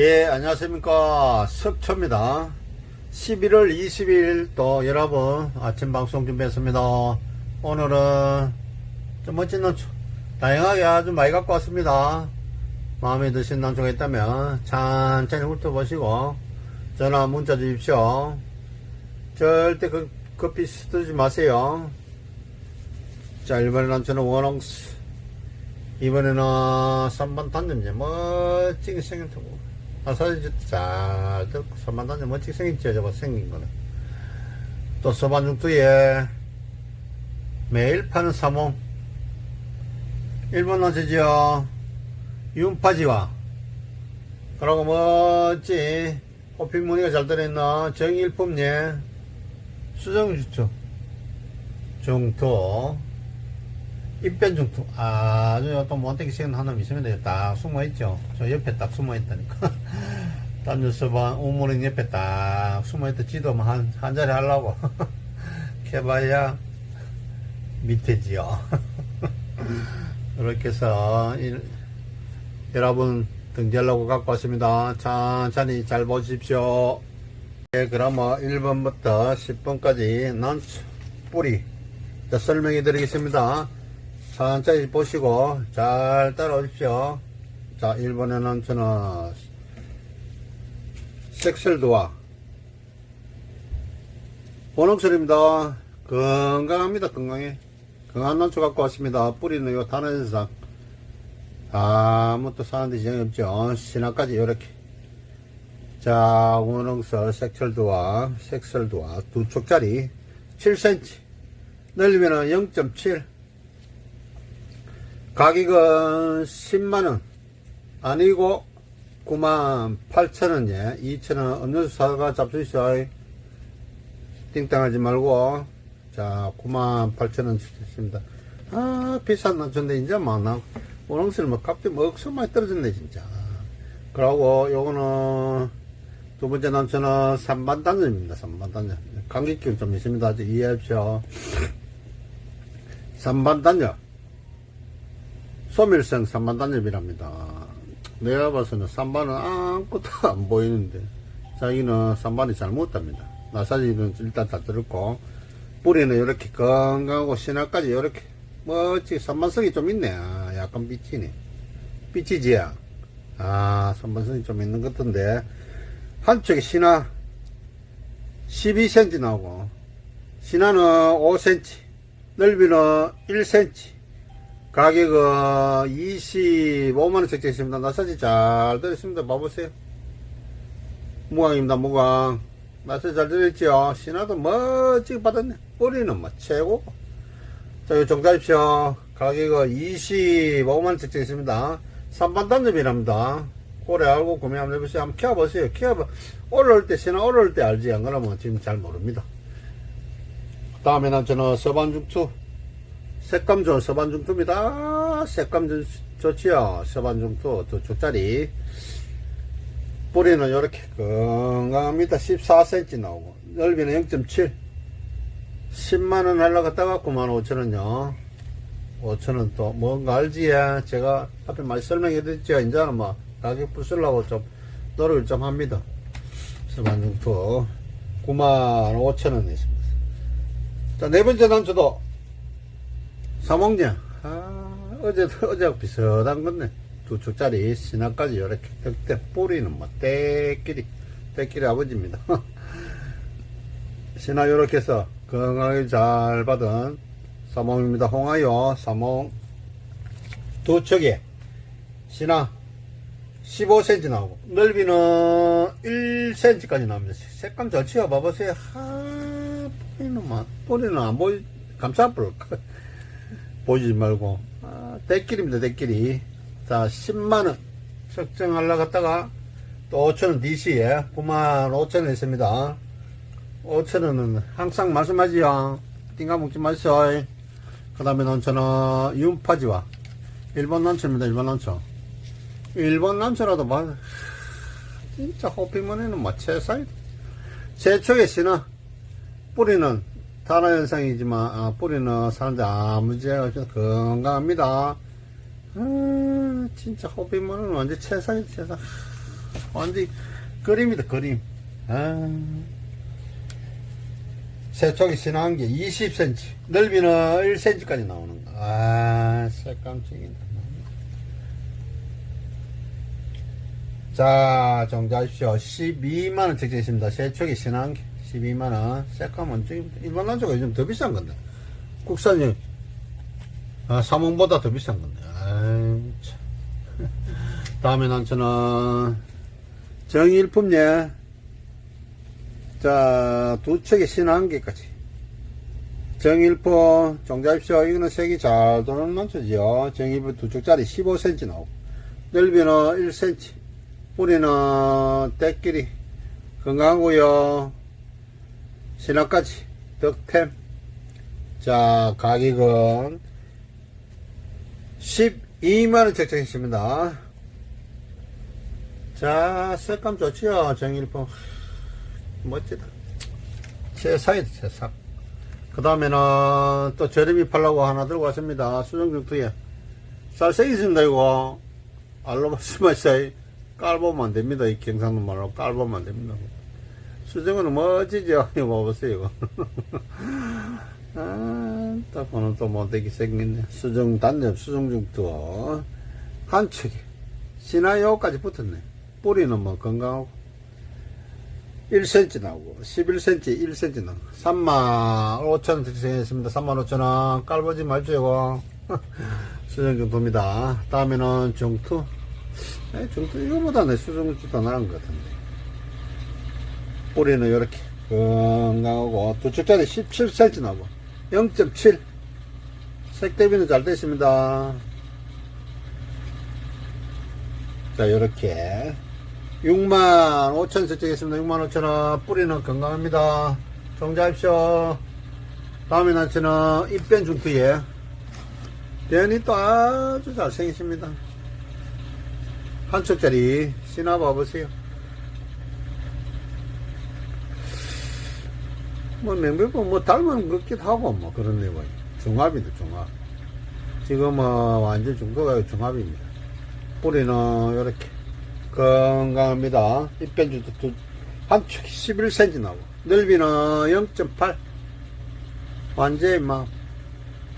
예, 안녕하십니까. 석초입니다. 11월 20일 또 여러분 아침 방송 준비했습니다. 오늘은 좀 멋진 난초. 다양하게 아주 많이 갖고 왔습니다. 마음에 드신 난초가 있다면 천천히 훑어보시고 전화 문자 주십시오. 절대 그, 커피 쓰지 마세요. 자, 이번에 난초는 원홍스. 이번에는 3번 단점제 멋지게 생겼다고. 아, 사진 잘 3번 단점 멋지게 생겼죠, 저거 생긴 거는. 또 서반중투에 매일 파는 사몽. 일본 난초지요. 윤파지와. 그러고 멋지. 호핑 무늬가 잘 들어있는 정일품예. 수정주초. 중토. 입변중투 아주 또 못되게 생긴 한놈 있으면 딱 숨어있죠 저 옆에 딱 숨어있다니까 단주서반 우물은 옆에 딱 숨어있다 지도만 한, 한 자리 하려고. 캐봐야 밑에지요. 이렇게 해서 이- 여러분 등재하려고 갖고 왔습니다. 천천히 잘 보십시오. 네, 그러면 1번부터 10번까지 난초 뿌리. 자, 설명해 드리겠습니다. 천천히 보시고 잘 따라오십시오. 자, 1번에는 저는 섹셀도와 원옥설입니다. 건강합니다. 건강해. 건강한 난초 갖고 왔습니다. 뿌리는 요 단원상 아무것도 사는데 지장이 없죠. 신화까지 요렇게 자, 원홍설 색철도와 색설도와 두 쪽짜리 7cm 넓이는 0.7 가격은 10만원 아니고 9만 8천원에 2천원. 음료수 사가 잡수 있어요 띵땅하지 말고. 자 9만 8천원 주셨습니다. 아 비싼 난초인데 이제 원홍슬 뭐 값이 뭐 억수 많이 떨어졌네 진짜. 그러고 요거는 두 번째 난초는 3반 단점입니다 3반 단점. 감기 기운 좀 있습니다. 아직 이해하십시오. 3반 단점. 소멸성 3반 단점이랍니다 내가 봐서는 3반은 아무것도 안 보이는데 자기는 3반이 잘못답니다. 나사지는 일단 다 들었고 뿌리는 이렇게 건강하고 신화까지 이렇게 멋지게 3반성이 좀 있네. 아, 약간 삐치네. 삐치지 아 3반성이 좀 있는 것 같은데 한쪽에 신화 12cm 나오고 신화는 5cm 넓이는 1cm 가격은 25만원 적재있습니다. 나사지 잘 들었습니다. 봐보세요. 무광입니다 무광. 나사지 잘 들었죠 신화도 멋지게 받았네. 뿌리는 뭐 최고. 자 이거 정답입시오. 가격은 25만원 적재있습니다. 3반 단점이랍니다. 오래 알고 구매 한번 해보세요. 한번 키워보세요. 키워봐 올라올 때 신화 올라올 때 알지 안 그러면 지금 잘 모릅니다. 다음에는 저는 서반중투 색감 좋은 서반중투입니다. 색감 좋, 좋지요. 서반중투 두 쪽짜리. 뿌리는 이렇게 건강합니다. 14cm 나오고 넓이는 0.7 10만원 하려고 갔다가 9만 5천원요 5천원 또 뭔가 알지 제가 앞에 많이 설명해 드렸죠 이제는 뭐 가격 부수려고 좀 노력을 좀 합니다 서반중투 9만 5천원 있습니다 자 네 번째 단추도 사먹냐? 아, 어제도, 어제하고 비슷한 건네. 두 축짜리 신화까지 이렇게 덕대 뿌리는 뭐, 때끼리, 때끼리 아버지입니다. 신화 요렇게 해서 건강하게 잘 받은 사몽입니다. 홍하요, 사몽. 두 척에 신화 15cm 나오고, 넓이는 1cm까지 나옵니다. 색감 잘 치워 봐보세요. 하, 뿌리는 막, 뿌리는 안 보이, 감싸불. 보이지 말고. 아, 대끼리입니다 대끼리. 자 10만원 측정하려고 갔다가 또 5천원 DC에 9만 5천원 있습니다. 5천원은 항상 말씀하지요. 띵가 먹지 마시오. 그 다음에 난처는 윤파지와 일본 난초입니다 일본 난초 일본 난초라도 봐 진짜 호피문에는 뭐 최상이 최초의 신화 뿌리는 단화 현상이지만 아, 뿌리는 사람들 아무 죄 없이 건강합니다. 아, 진짜 호비문은 완전 최상이 최상. 완전 그림이다, 그림. 아. 세척이 신한 게 20cm, 넓이는 1cm까지 나오는 거. 아, 색감 찍인다. 자, 정자하십시오. 12만원 책정했습니다. 세척이 신한 게 12만원. 색감은 좀, 일반 난조가 요즘 더 비싼 건데. 국산이, 아, 사몽보다 더 비싼 건데. 참. 다음에 난처는 정일품예. 자, 두 척의 신한 개까지. 정일포, 정자십시오. 이거는 색이 잘 도는 난초지요. 정일포 두 쪽짜리 15cm 나오고. 넓이는 1cm. 뿌리는 때끼리. 건강하고요 신화까지. 덕템. 자, 가격은 12만원 책정했습니다. 자, 색감 좋지요. 정일포. 멋지다. 새싹이다, 새싹. 그 다음에는 또 저렴이 팔라고 하나 들고 왔습니다. 수정중투에. 쌀색이 있습니다, 이거. 알로바스마사이 깔보면 안 됩니다. 이 경상도 말로 깔보면 안 됩니다. 수정은 멋지죠? 이거 봐보세요, 이거. 아, 딱 보는 또 못되게 생겼네. 수정 단엽, 수정중투. 한 척이. 신화요까지 붙었네. 뿌리는 뭐 건강하고. 1cm 나오고 11cm 1cm 나오고 3만 5천원 특정했습니다 3만 5천원 깔보지 말죠 이거 수정 정도입니다 다음에는 정투 에, 정투 이거보다 내 수정 정투 나은 것 같은데 뿌리는 이렇게 건강하고 두 쪽짜리 17cm 나오고 0.7 색 대비는 잘 됐습니다 자 이렇게 6만 5천 설정했습니다. 6만 5천 원. 뿌리는 건강합니다. 정자합시오. 다음에 난치는 입변 중투에 대현이 또 아주 잘생기십니다. 한 척짜리 신화 봐보세요. 뭐 맹백은 뭐 닮은 것 같기도 하고 뭐 그런 내용 중합이다 중합. 지금은 완전 중도가 중합입니다. 뿌리는 이렇게 건강합니다. 입변주도 두, 한축 11cm 나고 넓이는 0.8 완전히 막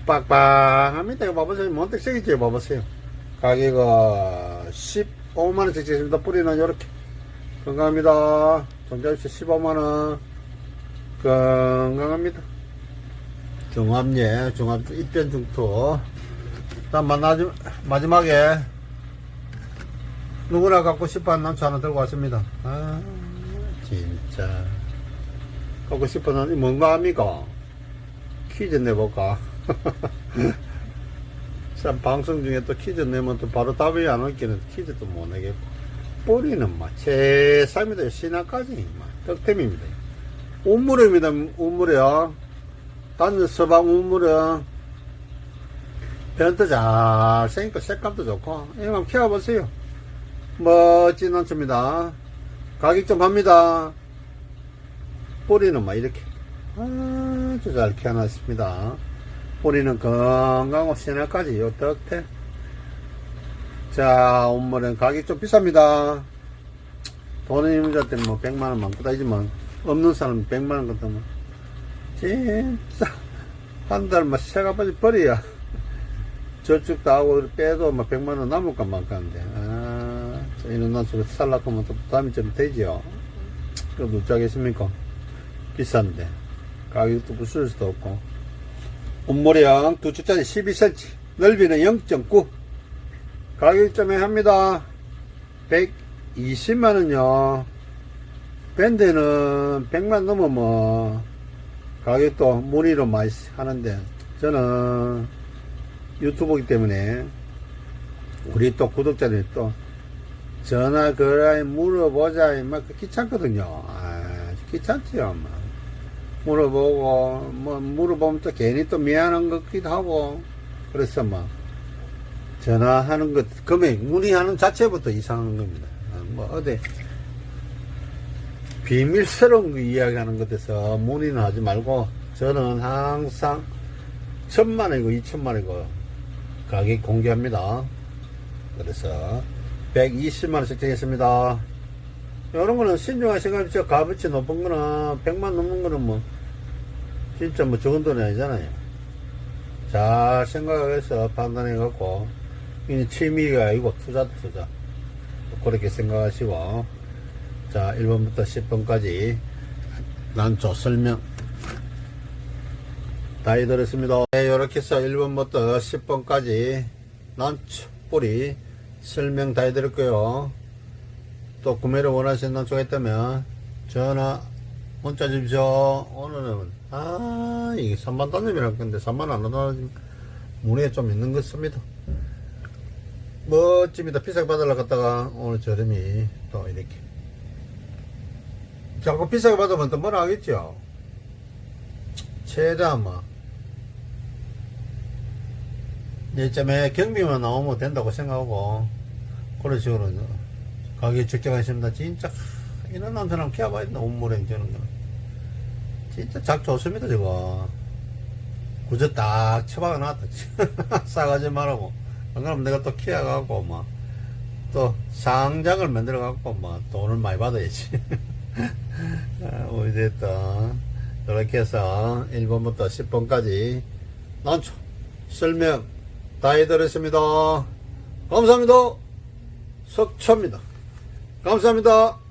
빡빡합니다. 이거 봐보세요. montek색이죠. 봐보세요. 가격은 15만원 적재입니다. 뿌리는 이렇게 건강합니다. 종자유세 15만원 건강합니다. 중합예, 중합 입변 중투. 다음 마지막, 마지막에 누구나 갖고 싶어하는 남자 하나 들고 왔습니다. 아, 진짜. 갖고 싶어하는, 뭔가 합니까? 퀴즈 내볼까? 참, 방송 중에 또 퀴즈 내면 또 바로 답이 안 올기는 퀴즈도 못 내겠고. 뿌리는 막, 제삼이다. 신화까지, 막, 덕템입니다. 우물입니다, 우물이요. 단지 서방 우물은, 변도 잘 생기고 색감도 좋고, 이거 한번 키워보세요. 멋진 원초입니다. 가격 좀 합니다. 뿌리는 막 이렇게 아주 잘 키워놨습니다. 뿌리는 건강하고 신화까지 어떻게? 자, 온물은 가격 좀 비쌉니다. 돈은 있는 때는 뭐 100만원 많고 다지만 없는 사람은 100만 원 같으면 진짜. 한 달만 새가 빠지 버려야. 저축도 하고 빼도 막 100만 원 남을 것만 같는데. 아, 자, 이런 나서 살락하면 또 부담이 좀 되죠 그래도 어쩌겠습니까? 비싼데. 가격도 부술 수도 없고. 온모량 두 주짜리 12cm 넓이는 0.9 가격 좀 합니다. 120만원요 밴드는 100만 넘으면 가격도 문의로 많이 하는데 저는 유튜브이기 때문에 우리 또 구독자들이 또 전화 걸어 물어보자 막 귀찮거든요. 아, 귀찮지요. 막. 물어보고 뭐 물어보면 또 괜히 또 미안한 것 같기도 하고 그래서 막 전화하는 것 금액 문의하는 자체부터 이상한 겁니다. 아, 뭐 어디 비밀스러운 거 이야기하는 것에서 문의는 하지 말고 저는 항상 천만 원이고 이천만 원이고 가격 공개합니다. 그래서 120만 원 책정했습니다. 이런 거는 신중하게 생각해서 값어치 높은 거는 100만 넘는 거는 뭐 진짜 뭐 적은 돈이 아니잖아요. 잘 생각해서 판단해 갖고 이게 취미가 아니고 투자도 투자. 그렇게 생각하시고 자 1번부터 10번까지 난조 설명 다 해드렸습니다. 네, 이렇게 해서 1번부터 10번까지 난초 뿌리 설명 다 해드렸고요. 또 구매를 원하시는 난초가 있다면 전화 문자 주십시오. 오늘은 아 이게 3만 단점이랄 건데 3만 안 나가지고 문의에 좀 있는 것 같습니다. 멋집니다. 비싸게 받으러 갔다가 오늘 저렴이 또 이렇게 자꾸 비싸게 받으면 또 뭐라 하겠죠. 최대한 뭐 이점에 경비만 나오면 된다고 생각하고 그런 식으로 가격 적정하십니다. 진짜 이런 남자랑 키워봐야 된다. 온물에 저는 거. 진짜 작 좋습니다. 저거 구저 딱 처박아 놨다. 싸가지 말라고. 안 그러면 내가 또 키워갖고 뭐 또 상장을 만들어갖고 뭐 돈을 많이 받아야지. 됐다. 이렇게 해서 1번부터 10번까지 난초 설명 다 해드렸습니다. 감사합니다. 석초입니다. 감사합니다.